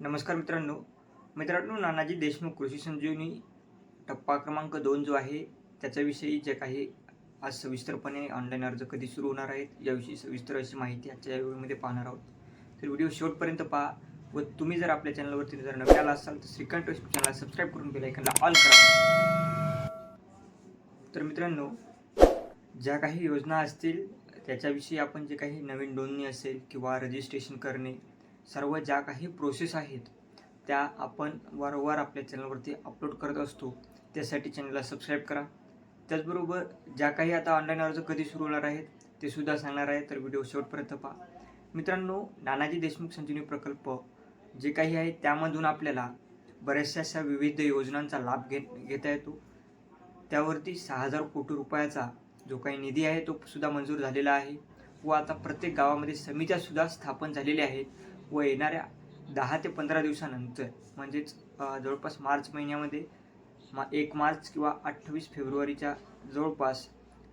नमस्कार मित्रांनो. मित्रांनो नानाजी देशमुख कृषी संजीवनी टप्पा क्रमांक दोन जो आहे त्याच्याविषयी जे काही आज सविस्तरपणे ऑनलाईन अर्ज कधी सुरू होणार आहेत याविषयी सविस्तर अशी माहिती आजच्या या व्हिडिओमध्ये पाहणार आहोत. तर व्हिडिओ शेवटपर्यंत पहा व तुम्ही जर आपल्या चॅनलवरती जर नवीन आला असाल तर श्रीकांत चॅनल चॅनलला सबस्क्राईब करून बेलायकनला ऑल करा. तर मित्रांनो ज्या काही योजना असतील त्याच्याविषयी आपण जे काही नवीन नोंदणी असेल किंवा रजिस्ट्रेशन करणे सर्व ज्या काही प्रोसेस आहेत त्या आपण वारंवार आपल्या चॅनलवरती अपलोड करत असतो. त्यासाठी चॅनलला सबस्क्राईब करा. त्याचबरोबर ज्या काही आता ऑनलाईन अर्ज कधी सुरू होणार आहेत ते सुद्धा सांगणार आहे तर व्हिडिओ शेवटपर्यंत पहा. मित्रांनो नानाजी देशमुख संजीवनी प्रकल्प जे काही आहे त्यामधून आपल्याला बऱ्याचशा अशा विविध योजनांचा लाभ घे घेता येतो. त्यावरती सहा हजार कोटी रुपयाचा जो काही निधी आहे तो सुद्धा मंजूर झालेला आहे. व आता प्रत्येक गावामध्ये समित्या सुद्धा स्थापन झालेल्या आहेत व येणाऱ्या दहा ते पंधरा दिवसानंतर म्हणजेच जवळपास मार्च महिन्यामध्ये मा एक मार्च किंवा अठ्ठावीस फेब्रुवारीच्या जवळपास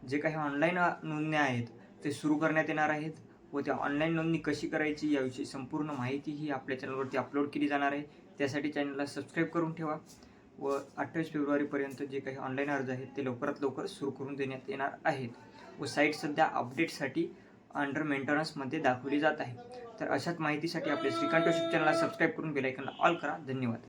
जे काही ऑनलाईन नोंदण्या आहेत ते सुरू करण्यात येणार आहेत व त्या ऑनलाईन नोंदणी कशी करायची याविषयी संपूर्ण माहिती ही आपल्या चॅनलवरती अपलोड केली जाणार आहे. त्यासाठी चॅनलला सबस्क्राईब करून ठेवा व अठ्ठावीस फेब्रुवारीपर्यंत जे काही ऑनलाईन अर्ज आहेत ते लवकरात लवकर सुरू करून देण्यात येणार आहेत व साईट सध्या अपडेटसाठी अंडर मेंटेनन्समध्ये दाखवली जात आहे. तर अशाच माहितीसाठी आपल्या श्रीकांत यूट्यूब चॅनलला सबस्क्राईब करून बेलायकनला ऑल करा. धन्यवाद.